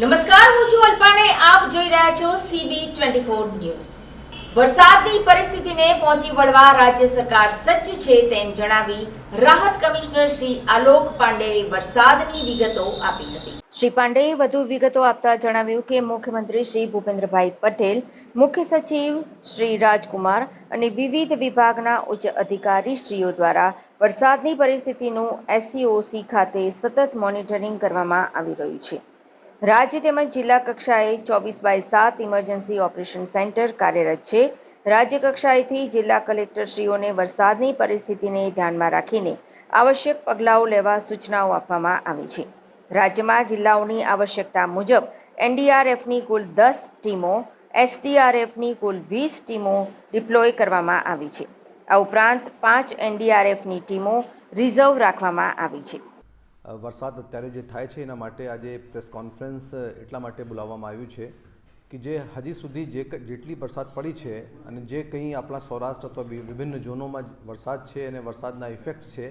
નમસ્કાર, હું છું અલ્પાને. આપ જોઈ રહ્યા છો સીબી ટ્વેન્ટી ફોર ન્યૂઝ. વરસાદની પરિસ્થિતિને પહોંચી વળવા રાજ્ય સરકાર સજ્જ છે તેમ જણાવી રાહત કમિશનર શ્રી આલોક પાંડેએ વરસાદની વિગતો આપી હતી. શ્રી પાંડેએ વધુ વિગતો આપતા જણાવ્યું કે મુખ્યમંત્રી શ્રી ભૂપેન્દ્રભાઈ પટેલ, મુખ્ય સચિવ શ્રી રાજકુમાર અને વિવિધ વિભાગના ઉચ્ચ અધિકારીશ્રીઓ દ્વારા વરસાદની પરિસ્થિતિનું એસસીઓસી ખાતે સતત મોનિટરિંગ કરવામાં આવી રહ્યું છે. રાજ્ય તેમજ જિલ્લા કક્ષાએ ચોવીસ બાય સાત ઇમરજન્સી ઓપરેશન સેન્ટર કાર્યરત છે. રાજ્ય કક્ષાએથી જિલ્લા કલેક્ટરશ્રીઓને વરસાદની પરિસ્થિતિને ધ્યાનમાં રાખીને આવશ્યક પગલાઓ લેવા સૂચનાઓ આપવામાં આવી છે. રાજ્યમાં જિલ્લાઓની આવશ્યકતા મુજબ એનડીઆરએફની કુલ દસ ટીમો, એસડીઆરએફની કુલ વીસ ટીમો ડિપ્લોય કરવામાં આવી છે. આ ઉપરાંત પાંચ એનડીઆરએફની ટીમો રિઝર્વ રાખવામાં આવી છે. વરસાદ અત્યારે જે થાય છે એના માટે આજે પ્રેસ કોન્ફરન્સ એટલા માટે બોલાવવામાં આવ્યું છે કે જે હજી સુધી જે જેટલી વરસાદ પડી છે અને જે કંઈ આપણા સૌરાષ્ટ્ર અથવા વિભિન્ન ઝોનોમાં વરસાદ છે અને વરસાદના ઇફેક્ટ્સ છે,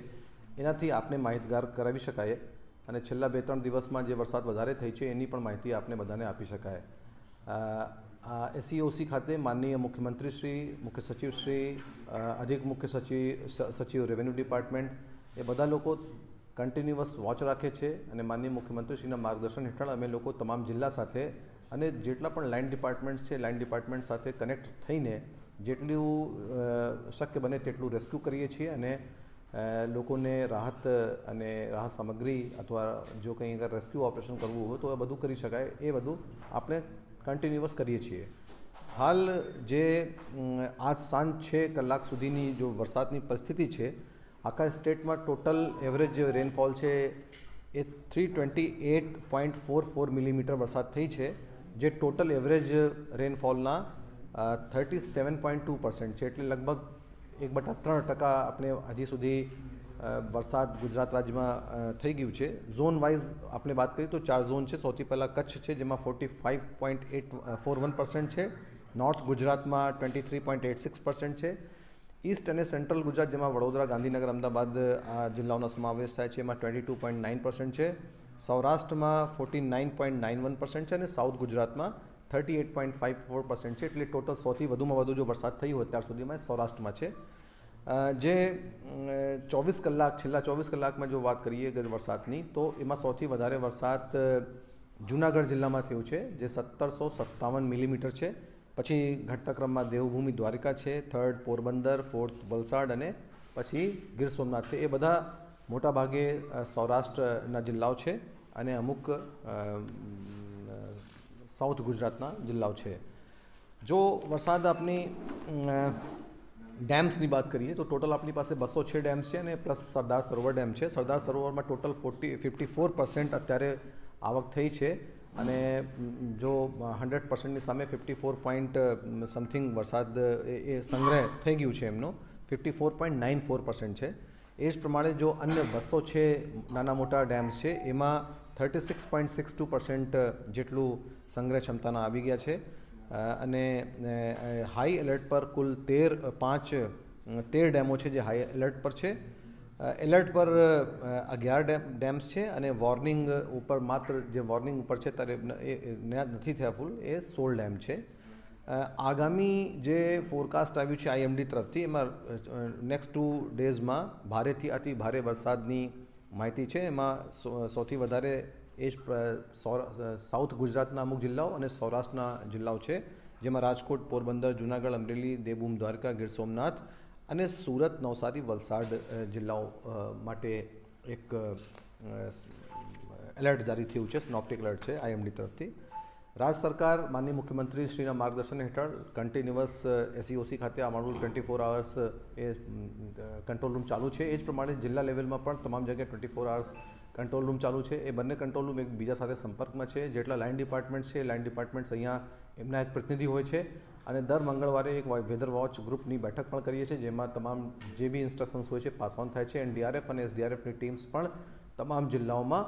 એનાથી આપને માહિતગાર કરાવી શકાય અને છેલ્લા બે ત્રણ દિવસમાં જે વરસાદ વધારે થઈ છે એની પણ માહિતી આપને બધાને આપી શકાય. આ એસઈઓસી ખાતે માનનીય મુખ્યમંત્રી શ્રી, મુખ્ય સચિવ શ્રી અધિક મુખ્ય સચિવ સચિવ રેવન્યુ ડિપાર્ટમેન્ટ, એ બધા લોકો કન્ટિન્યુઅસ વોચ રાખે છે અને માનનીય મુખ્યમંત્રીશ્રીના માર્ગદર્શન હેઠળ અમે લોકો તમામ જિલ્લા સાથે અને જેટલા પણ લાઇન ડિપાર્ટમેન્ટ્સ છે લાઇન ડિપાર્ટમેન્ટ સાથે કનેક્ટ થઈને જેટલું શક્ય બને તેટલું રેસ્ક્યુ કરીએ છીએ અને લોકોને રાહત અને રાહત સામગ્રી અથવા જો કંઈ અગર રેસ્ક્યુ ઓપરેશન કરવું હોય તો એ બધું કરી શકાય. એ બધું આપણે કન્ટિન્યુઅસ કરીએ છીએ. હાલ જે આજ સાંજ છે કલાક સુધીની જો વરસાદની પરિસ્થિતિ છે આખા સ્ટેટમાં ટોટલ એવરેજ જે રેનફોલ છે એ three twenty eight point four four millimetre વરસાદ થઈ છે, જે total average રેનફોલના thirty seven point two percent છે. એટલે લગભગ એક બટા ત્રણ ટકા આપણે હજી સુધી વરસાદ ગુજરાત રાજ્યમાં થઈ ગયું છે. ઝોન વાઇઝ આપણે વાત કરીએ તો ચાર ઝોન છે. સૌથી પહેલાં કચ્છ છે, જેમાં forty five point eight four one percent છે. નોર્થ ગુજરાતમાં twenty three point eight six percent છે. ઈસ્ટ અને સેન્ટ્રલ ગુજરાત, જેમાં વડોદરા, ગાંધીનગર, અમદાવાદ, આ જિલ્લાઓનો સમાવેશ થાય છે. એમાં twenty two point nine percent છે. સૌરાષ્ટ્રમાં forty nine point nine one percent છે અને સાઉથ ગુજરાતમાં thirty eight point five four percent છે. એટલે ટોટલ સૌથી વધુમાં વધુ જો વરસાદ થયો હોય ત્યાર સુધીમાં સૌરાષ્ટ્રમાં છે. જે ચોવીસ કલાક, છેલ્લા ચોવીસ કલાકમાં જો વાત કરીએ વરસાદની, તો એમાં સૌથી વધારે વરસાદ જૂનાગઢ જિલ્લામાં થયું છે, જે સત્તરસો સત્તાવન મિલીમીટર છે. પછી ઘટતા ક્રમમાં દેવભૂમિ દ્વારિકા છે થર્ડ પોરબંદર ફોર્થ વલસાડ અને પછી ગીર સોમનાથ. એ બધા મોટાભાગે સૌરાષ્ટ્રના જિલ્લાઓ છે અને અમુક સાઉથ ગુજરાતના જિલ્લાઓ છે. જો વરસાદ આપની ડેમ્સની વાત કરીએ તો ટોટલ આપણી પાસે બસો છ ડેમ્સ છે અને પ્લસ સરદાર સરોવર ડેમ છે. Sardar સરોવરમાં total forty, fifty four percent અત્યારે આવક થઈ છે. અને જો હંડ્રેડ પર્સન્ટની સામે ફિફ્ટી ફોર પોઈન્ટ સમથિંગ વરસાદ એ સંગ્રહ થઈ ગયું છે એમનો, fifty four point nine four percent છે. એ જ પ્રમાણે જો અન્ય બસો છે, નાના મોટા ડેમ્સ છે, એમાં thirty six point six two percent જેટલું સંગ્રહ ક્ષમતાના આવી ગયા છે. અને હાઈ એલર્ટ પર કુલ તેર, પાંચ, તેર ડેમો છે જે હાઈ એલર્ટ પર છે. એલર્ટ પર અગિયાર ડેમ, ડેમ્સ છે અને વોર્નિંગ ઉપર માત્ર જે વોર્નિંગ ઉપર છે ત્યારે નથી થયા ફૂલ, એ સોળ ડેમ છે. આગામી જે ફોરકાસ્ટ આવ્યું છે આઈએમડી તરફથી, એમાં નેક્સ્ટ ટુ ડેઝમાં ભારેથી અતિ ભારે વરસાદની માહિતી છે. એમાં સૌથી વધારે એ જ સાઉથ ગુજરાતના અમુક જિલ્લાઓ અને સૌરાષ્ટ્રના જિલ્લાઓ છે, જેમાં રાજકોટ, પોરબંદર, જુનાગઢ, અમરેલી, દેવભૂમ, દ્વારકા, ગીર સોમનાથ અને સુરત, નવસારી, વલસાડ જિલ્લાઓ માટે એક એલર્ટ જારી થયું છે, સ્નોપ્ટિક એલર્ટ છે, આઈએમડી તરફથી. રાજ્ય સરકાર, માનનીય મુખ્યમંત્રી શ્રીના માર્ગદર્શન હેઠળ કન્ટિન્યુઅસ એસઈઓસી ખાતે અમારું ટ્વેન્ટી ફોર આવર્સ એ કંટ્રોલ રૂમ ચાલુ છે. એ જ પ્રમાણે જિલ્લા લેવલમાં પણ તમામ જગ્યાએ twenty four hours control room ચાલુ છે. એ બંને કંટ્રોલ રૂમ એકબીજા સાથે સંપર્કમાં છે. જેટલા લાઇન ડિપાર્ટમેન્ટ છે લાઇન ડિપાર્ટમેન્ટ્સ અહીંયા એમના એક પ્રતિનિધિ હોય છે. અને દર મંગળવારે એક વેધર વોચ ગ્રુપની બેઠક પણ કરીએ છીએ, જેમાં તમામ જે બી ઇન્સ્ટ્રક્શન્સ હોય છે પાસ ઓન થાય છે. અને ડીઆરએફ અને એસડીઆરએફની ટીમ્સ પણ તમામ જિલ્લાઓમાં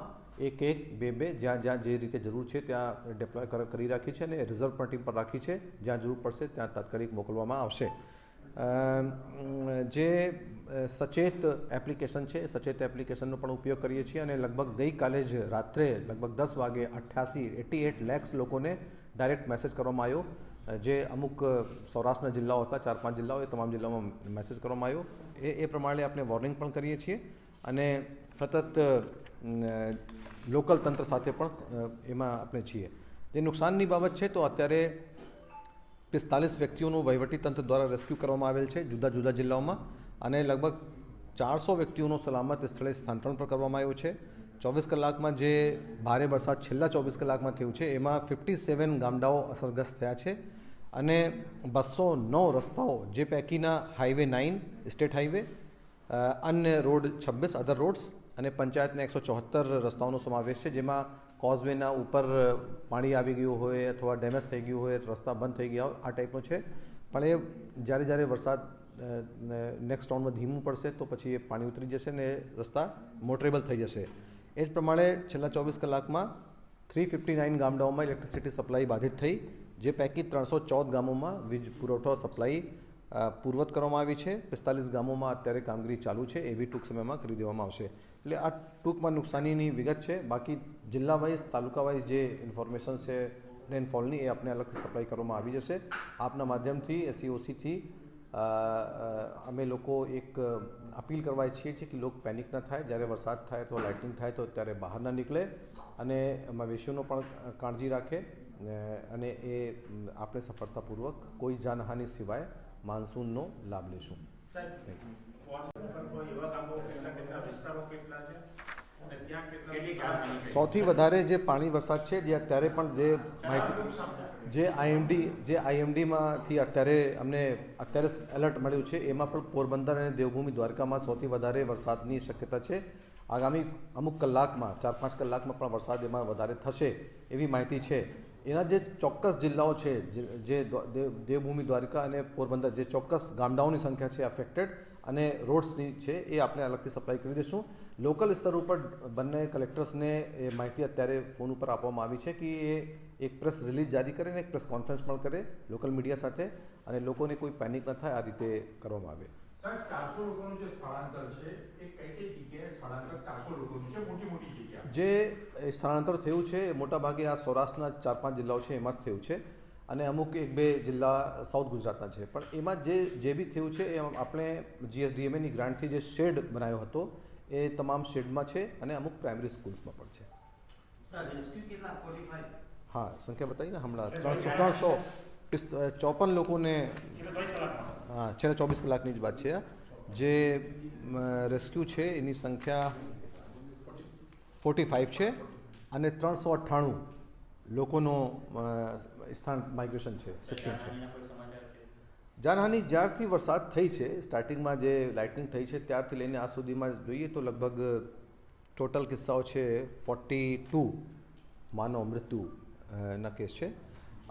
એક એક, બે બે, જ્યાં જ્યાં જે રીતે જરૂર છે ત્યાં ડેપ્લોય કરી રાખી છે અને રિઝર્વ પણ ટીમ પર રાખી છે. જ્યાં જરૂર પડશે ત્યાં તાત્કાલિક મોકલવામાં આવશે. જે સચેત એપ્લિકેશન છે, સચેત એપ્લિકેશનનો પણ ઉપયોગ કરીએ છીએ અને લગભગ ગઈકાલે જ રાત્રે લગભગ દસ વાગે અઠ્યાસી એટી એટ લેક્સ લોકોને ડાયરેક્ટ મેસેજ કરવામાં આવ્યો. જે અમુક સૌરાષ્ટ્રના જિલ્લાઓ હતા, ચાર, પાંચ જિલ્લાઓ, એ તમામ જિલ્લાઓમાં મેસેજ કરવામાં આવ્યો. એ એ પ્રમાણે આપણે વોર્નિંગ પણ કરીએ છીએ અને સતત લોકલ તંત્ર સાથે પણ એમાં આપણે છીએ. જે નુકસાનની બાબત છે, તો અત્યારે પિસ્તાલીસ વ્યક્તિઓનું વહીવટીતંત્ર દ્વારા રેસ્ક્યુ કરવામાં આવેલ છે, જુદા જુદા જિલ્લાઓમાં. અને લગભગ ચારસો વ્યક્તિઓનું સલામત સ્થળે સ્થાનાંતરણ પણ કરવામાં આવ્યું છે. ચોવીસ કલાકમાં જે ભારે વરસાદ છેલ્લા ચોવીસ કલાકમાં થયું છે, એમાં ફિફ્ટી સેવન ગામડાઓ અસરગ્રસ્ત થયા છે. અને બસો નવ રસ્તાઓ જે પૈકીના હાઈવે નાઇન, સ્ટેટ હાઈવે અન્ય રોડ છવ્વીસ, અધર રોડ્સ અને પંચાયતના એકસો ચોહત્તર રસ્તાઓનો સમાવેશ છે, જેમાં કોઝવેના ઉપર પાણી આવી ગયું હોય અથવા ડેમેજ થઈ ગયું હોય, રસ્તા બંધ થઈ ગયા હોય, આ ટાઈપનો છે. પણ એ જ્યારે જ્યારે વરસાદ નેક્સ્ટ રાઉન્ડમાં ધીમું પડશે, તો પછી એ પાણી ઉતરી જશે ને રસ્તા મોટરેબલ થઈ જશે. એ જ પ્રમાણે છેલ્લા ચોવીસ કલાકમાં થ્રી ફિફ્ટી નાઇન ગામડાઓમાં ઇલેક્ટ્રિસિટી સપ્લાય બાધિત થઈ, જે પૈકી ત્રણસો ચૌદ ગામોમાં વીજ પુરવઠો સપ્લાય પૂર્વત કરવામાં આવી છે. પિસ્તાલીસ ગામોમાં અત્યારે કામગીરી ચાલુ છે, એ બી ટૂંક સમયમાં કરી દેવામાં આવશે. એટલે આ ટૂંકમાં નુકસાનીની વિગત છે. બાકી જિલ્લા વાઇઝ તાલુકા વાઇઝ જે ઇન્ફોર્મેશન છે રેનફોલની એ આપણે અલગથી સપ્લાય કરવામાં આવી જશે. આપના માધ્યમથી એસસીઓસીથી અમે લોકો એક અપીલ કરવા ઈચ્છીએ છીએ કે લોકો પેનિક ન થાય. જ્યારે વરસાદ થાય અથવા લાઇટનિંગ થાય તો ત્યારે બહાર ન નીકળે અને મવેશીઓનો પણ કાળજી રાખે. અને એ આપણે સફળતાપૂર્વક કોઈ જાનહાનિ સિવાય માન્સૂનનો લાભ લેશું. થેન્ક ગામો સૌથી વધારે જે પાણી વરસાદ છે, જે અત્યારે પણ જે માહિતી જે આઈએમડી જે આઈએમડીમાંથી અત્યારે અમને અત્યારે એલર્ટ મળ્યું છે, એમાં પણ પોરબંદર અને દેવભૂમિ દ્વારકામાં સૌથી વધારે વરસાદની શક્યતા છે. આગામી અમુક કલાકમાં, ચાર પાંચ કલાકમાં પણ વરસાદ એમાં વધારે થશે એવી માહિતી છે. એના જે ચોક્કસ જિલ્લાઓ છે, જે દેવભૂમિ, દ્વારકા અને પોરબંદર, જે ચોક્કસ ગામડાઓની સંખ્યા છે અફેક્ટેડ અને રોડ્સની છે, એ આપણે અલગથી સપ્લાય કરી દઈશું. લોકલ સ્તર ઉપર બંને કલેક્ટર્સને એ માહિતી અત્યારે ફોન ઉપર આપવામાં આવી છે કે એ એક પ્રેસ રિલીઝ જારી કરે અને એક પ્રેસ કોન્ફરન્સ પણ કરે લોકલ મીડિયા સાથે અને લોકોને કોઈ પેનિક ન થાય, આ રીતે કરવામાં આવે. સાહેબ ચારસો લોકોનું જે સ્થળાંતર છે એ કઈ કઈ જગ્યાએ સ્થળાંતર ચારસો લોકોનું છે? મોટી મોટી જગ્યા. જે સ્થળાંતર થયું છે એ મોટાભાગે આ સૌરાષ્ટ્રના ચાર પાંચ જિલ્લાઓ છે એમાં જ થયું છે. અને અમુક એક બે જિલ્લા સાઉથ ગુજરાતના છે. પણ એમાં જે જે બી થયું છે એ આપણે જીએસડીએમએની ગ્રાન્ટથી જે શેડ બનાવ્યો હતો એ તમામ શેડમાં છે અને અમુક પ્રાઇમરી સ્કૂલ્સમાં પણ છે. સર રેસ્ક્યુ કેટલા? ફોર્ટી હા સંખ્યા બતાવી ને હમણાં. ત્રણસો. ત્રણસો ચોપન લોકોને છેલ્લા ચોવીસ કલાકની જ વાત છે. જે રેસ્ક્યુ છે, એની સંખ્યા ફોર્ટી ફાઇવ છે અને ત્રણસો અઠ્ઠાણું લોકોનો સ્થાન માઇગ્રેશન છે શિફ્ટિંગ છે. જાનહાની જ્યારથી વરસાદ થઈ છે સ્ટાર્ટિંગમાં જે લાઇટનિંગ થઈ છે, ત્યારથી લઈને આ સુધીમાં જોઈએ તો લગભગ ટોટલ કિસ્સાઓ છે ફોર્ટી ટુ માનવ મૃત્યુ ના કેસ છે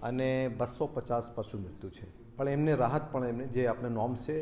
અને બસો પચાસ પશુ મૃત્યુ છે. પણ એમને રાહત પણ એમને જે આપણે નોર્મ્સ છે